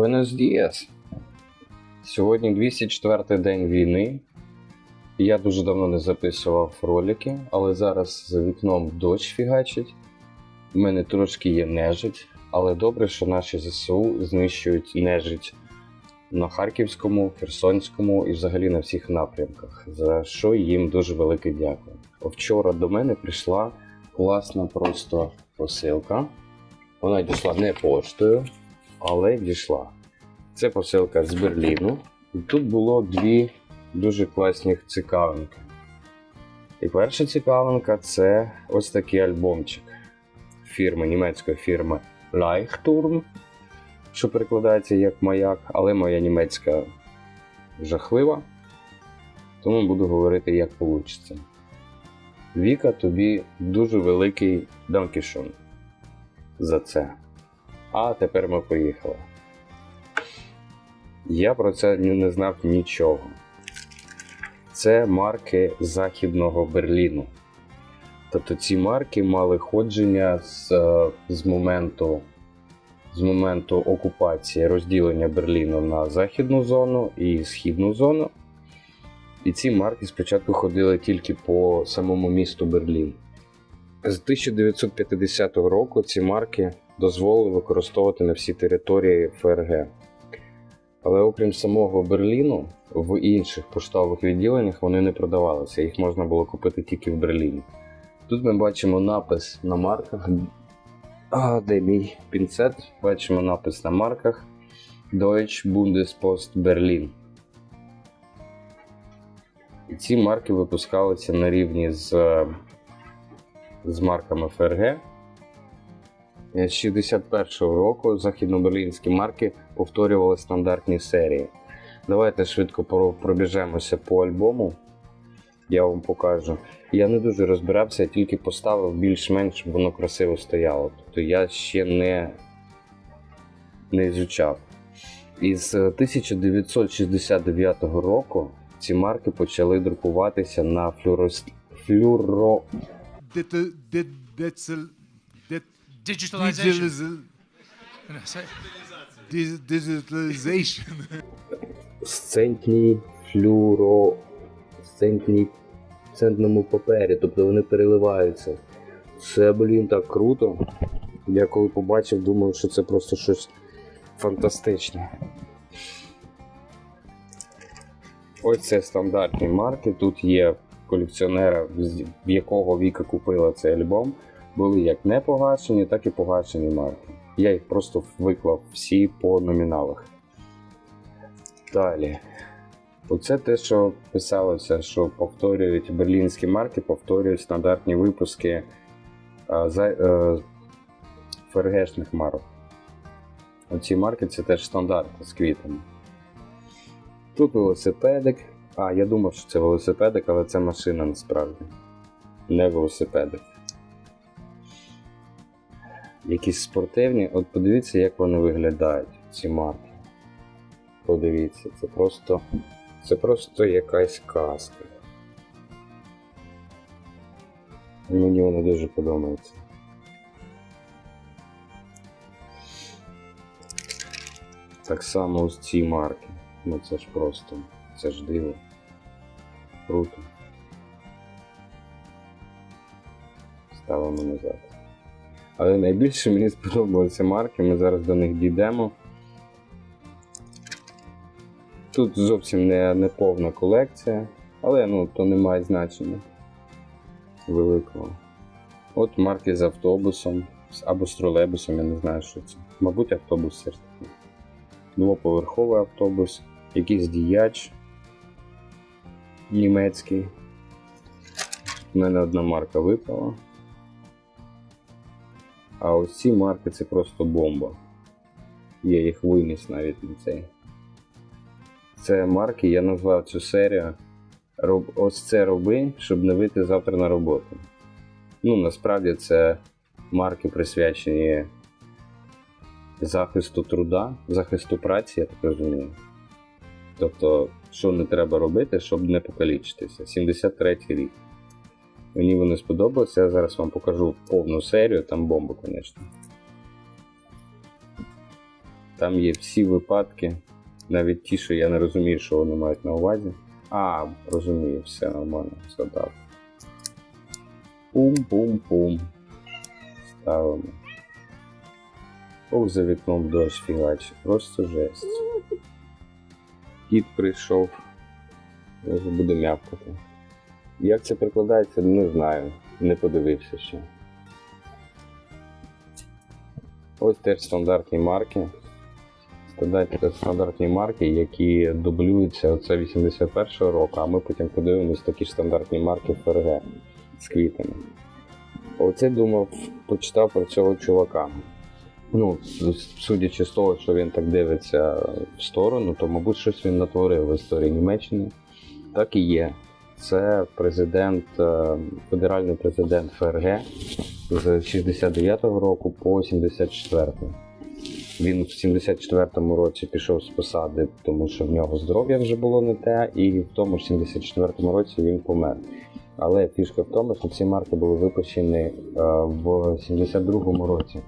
Buenos dias. Сьогодні 204 день війни. Я дуже давно не записував ролики, але зараз за вікном дощ фігачить. У мене трошки є нежить, але добре, що наші ЗСУ знищують нежить на Харківському, Херсонському і взагалі на всіх напрямках, за що їм дуже велике дякую. Вчора до мене прийшла класна просто посилка. Вона дійшла не поштою, але дійшла. Це посилка з Берліну. І тут було дві дуже класні цікавинки. І перша цікавинка це ось такий альбомчик фірми, німецької фірми Leichturm, що перекладається як маяк, але моя німецька жахлива. Тому буду говорити, як вийде. Віка, тобі дуже великий данкішон за це. А тепер ми поїхали. Я про це не знав нічого. Це марки Західного Берліну. Тобто ці марки мали ходження з, е, з, моменту, з моменту окупації розділення Берліну на західну зону і східну зону. І ці марки спочатку ходили тільки по самому місту Берлін. З 1950 року ці марки дозволили використовувати на всі території ФРГ. Але окрім самого Берліну, в інших поштових відділеннях вони не продавалися, їх можна було купити тільки в Берліні. Тут ми бачимо напис на марках. А, де мій пінцет? Бачимо напис на марках Deutsche Bundespost Berlin. І ці марки випускалися на рівні з, з марками ФРГ. З 61-го року західноберлінські марки повторювали стандартні серії. Давайте швидко пробіжемося по альбому. Я вам покажу. Я не дуже розбирався, я тільки поставив більш-менш, щоб воно красиво стояло. Тобто я ще не, не ізучав. Із 1969 року ці марки почали друкуватися на флюрос... флюро... Digital, Digitalization. digitalization. сцентній флюро... сцентній центному папері, тобто вони переливаються. Це, блін, так круто. Я коли побачив, думав, що це просто щось фантастичне. Ось це стандартні марки. Тут є колекціонера, в якого Віка купила цей альбом. Були як не погашені, так і погашені марки. Я їх просто виклав всі по номіналах. Далі. Оце те, що писалося, що повторюють берлінські марки, повторюють стандартні випуски е, ФРГшних марок. Оці марки це теж стандарт з квітами. Тут велосипедик. А, я думав, що це велосипедик, але це машина насправді. Не велосипедик. Якісь спортивні. От подивіться, як вони виглядають, ці марки. Подивіться, це просто. Це просто якась казка. Мені вона дуже подобається. Так само ось ці марки. Ну це ж просто. Це ж диво. Круто. Ставимо назад. Але найбільше мені сподобалися марки, ми зараз до них дійдемо. Тут зовсім не, не повна колекція, але ну, то не має значення великого. От марки з автобусом або з тролейбусом, я не знаю, що це. Мабуть, автобус все ж. Двоповерховий автобус, якийсь діяч німецький. У мене одна марка випала. А ось ці марки це просто бомба. Я їх виніс навіть на цей. Це марки, я назвав цю серію. Роб... Ось це роби, щоб не вийти завтра на роботу. Ну, насправді це марки присвячені захисту труда, захисту праці, я так розумію. Тобто, що не треба робити, щоб не покалічитися. 73-й рік. Мені вони сподобалися. Я зараз вам покажу повну серію, там бомба, звісно. Там є всі випадки, навіть ті, що я не розумію, що вони мають на увазі. А, розумію, все нормально, згадав. Пум-пум-пум. Ставимо. Ох, за вікном дощ фігач. Просто жесть. Кіт прийшов. Вже буде м'явкати. Як це прикладається, не знаю. Не подивився ще. Ось теж стандартні марки. Стандартні, марки, які дублюються оце 81-го року, а ми потім подивимось такі ж стандартні марки ФРГ з квітами. Оце думав, почитав про цього чувака. Ну, судячи з того, що він так дивиться в сторону, то, мабуть, щось він натворив в історії Німеччини. Так і є. Це президент, е, федеральний президент ФРГ з 69-го року по 74-й. Він в 74-му році пішов з посади, тому що в нього здоров'я вже було не те, і в тому ж 74-му році він помер. Але фішка в тому, що ці марки були випущені е, в 72-му році.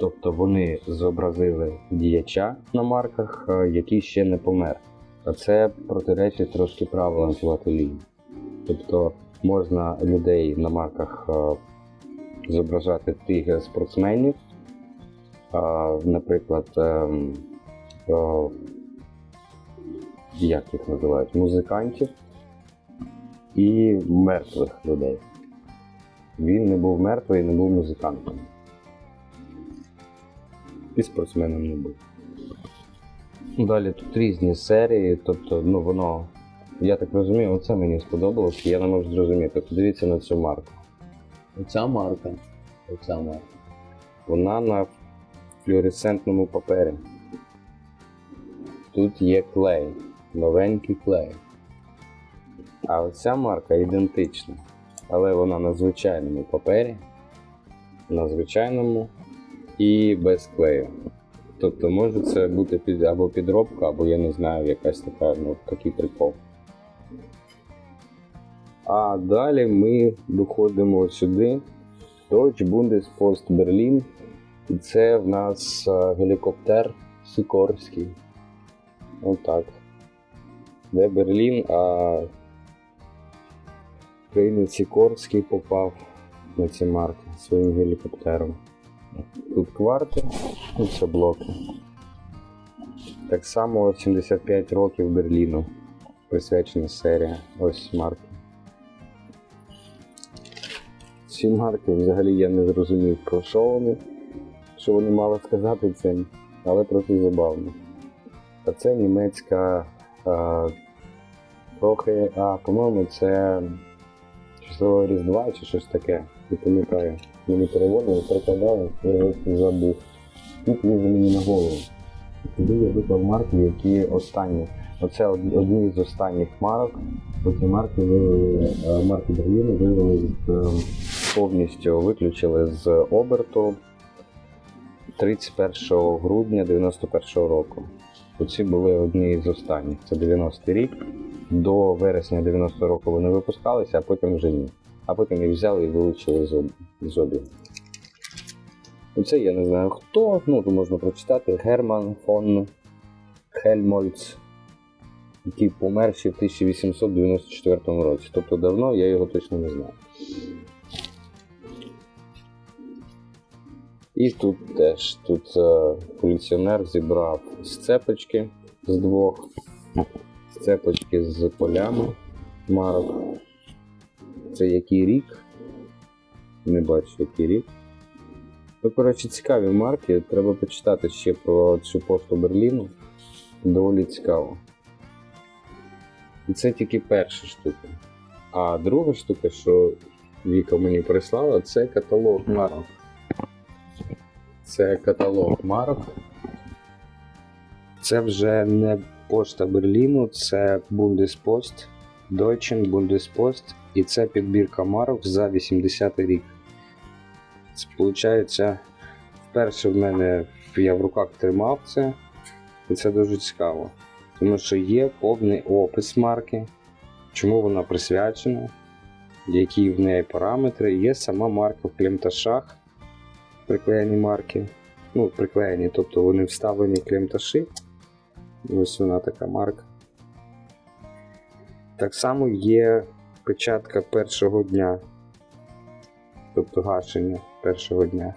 Тобто вони зобразили діяча на марках, е, який ще не помер. А це протиречить трошки правилам філателії. Тобто можна людей на марках е, зображати тих спортсменів, наприклад, ем, е, як їх називають, музикантів і мертвих людей. Він не був мертвий, не був музикантом. І спортсменом не був. Далі тут різні серії, тобто, ну воно, я так розумію, оце мені сподобалось, я не можу зрозуміти. Подивіться на цю марку. Оця марка, оця марка. Вона на флюоресцентному папері. Тут є клей, новенький клей. А оця марка ідентична, але вона на звичайному папері, на звичайному і без клею. Тобто може це бути під, або підробка, або я не знаю, якась така, ну, такий прикол. А далі ми доходимо сюди. Deutsche Bundespost Berlin. І це в нас е, гелікоптер Сікорський. Отак. Де Берлін, а країни Сікорський попав на ці марки своїм гелікоптером. Тут кварти, і це блоки. Так само 75 років Берліну. Присвячена серія. Ось марки. Ці марки взагалі я не зрозумів про що вони, що вони мали сказати цим, але трохи забавно. А це німецька а, трохи, а, по-моєму, це число Різдва чи щось таке. Не пам'ятаю. Мені переводили, перекладали, я забув. Тут лізе мені на голову. Туди я виклав марки, які останні. Оце одні з останніх марок. Оці марки вивели, марки Берліну вивели з, е, повністю виключили з оберту 31 грудня 91 року. Оці були одні з останніх. Це 90-й рік. До вересня 90-го року вони випускалися, а потім вже ні. А потім їх взяли і вилучили з обігу. Оце я не знаю хто, ну то можна прочитати. Герман фон Хельмольц, який помер ще в 1894 році. Тобто давно я його точно не знаю. І тут теж тут е, колекціонер зібрав сцепочки з двох, сцепочки з полями марок. Це який рік? Не бачу, який рік. Ну, коротше, цікаві марки. Треба почитати ще про цю пошту Берліну. Доволі цікаво. І це тільки перша штука. А друга штука, що Віка мені прислала, це каталог марок. Це каталог марок. Це вже не пошта Берліну, це Bundespost, Deutschen Bundespost, і це підбірка марок за 80-й рік. Це виходить, вперше в мене я в руках тримав це, і це дуже цікаво. Тому що є повний опис марки, чому вона присвячена, які в неї параметри. Є сама марка в клемташах, приклеєні марки. ну, приклеєні, тобто вони вставлені клемташі. Ось вона така марка. Так само є печатка першого дня, тобто гашення першого дня.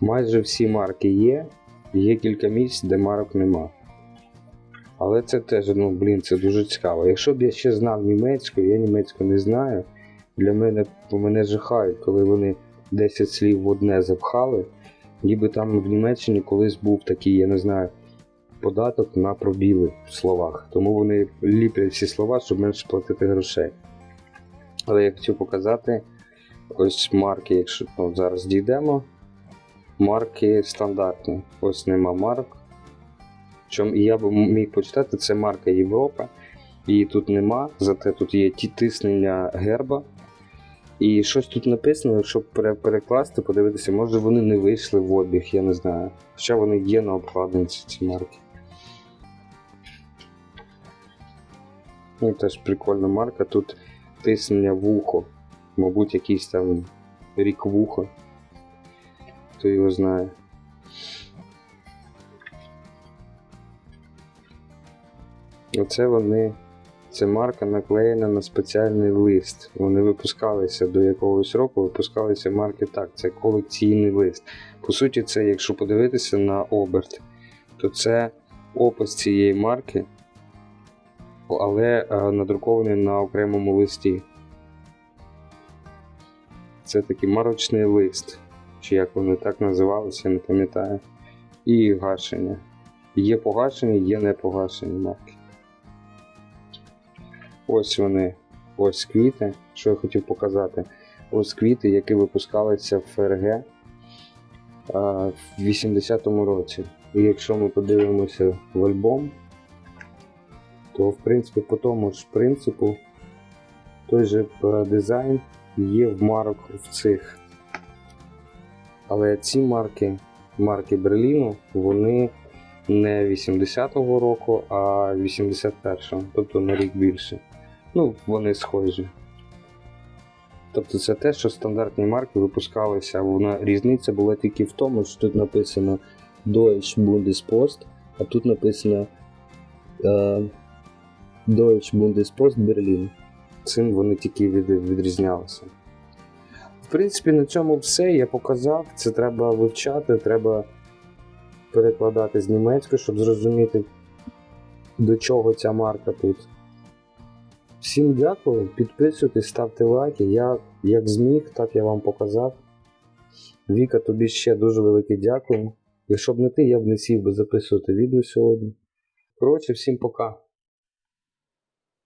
Майже всі марки є, є кілька місць, де марок нема. Але це теж, ну блін, це дуже цікаво. Якщо б я ще знав німецьку, я німецьку не знаю. Для мене бо мене жахають, коли вони 10 слів в одне запхали. Ніби там в Німеччині колись був такий, я не знаю, податок на пробіли в словах. Тому вони ліплять всі слова, щоб менше платити грошей. Але я хотів показати ось марки, якщо ну, зараз дійдемо. Марки стандартні. Ось нема марок. Чому я б міг почитати, це марка Європа. Її тут нема, зате тут є ті тиснення герба. І щось тут написано, якщо перекласти, подивитися, може вони не вийшли в обіг, я не знаю. Хоча вони є на обкладинці ці марки. Ну, теж прикольна марка. Тут тиснення вухо. Мабуть, якийсь там рік вуха. Хто його знає. Оце вони. Це марка наклеєна на спеціальний лист. Вони випускалися до якогось року, випускалися марки так. Це колекційний лист. По суті, це, якщо подивитися на оберт, то це опис цієї марки, але е, надрукований на окремому листі. Це такий марочний лист, чи як вони так називалися, не пам'ятаю. І гашення. Є погашені, є не погашені марки. Ось вони, ось квіти, що я хотів показати. Ось квіти, які випускалися в ФРГ а, в 80-му році. І якщо ми подивимося в альбом, то в принципі по тому ж принципу той же е, дизайн є в марок в цих. Але ці марки, марки Берліну, вони не 80-го року, а 81-го, тобто на рік більше. Ну, вони схожі. Тобто це те, що стандартні марки випускалися, вона різниця була тільки в тому, що тут написано Deutsche Bundespost, а тут написано е, Deutsche Bundespost Berlin. Цим вони тільки від, відрізнялися. В принципі, на цьому все я показав. Це треба вивчати, треба перекладати з німецької, щоб зрозуміти, до чого ця марка тут. Всім дякую, підписуйтесь, ставте лайки. Я як зміг, так я вам показав. Віка, тобі ще дуже велике дякую. Якщо б не ти, я б не сів би записувати відео сьогодні. Коротше, всім пока.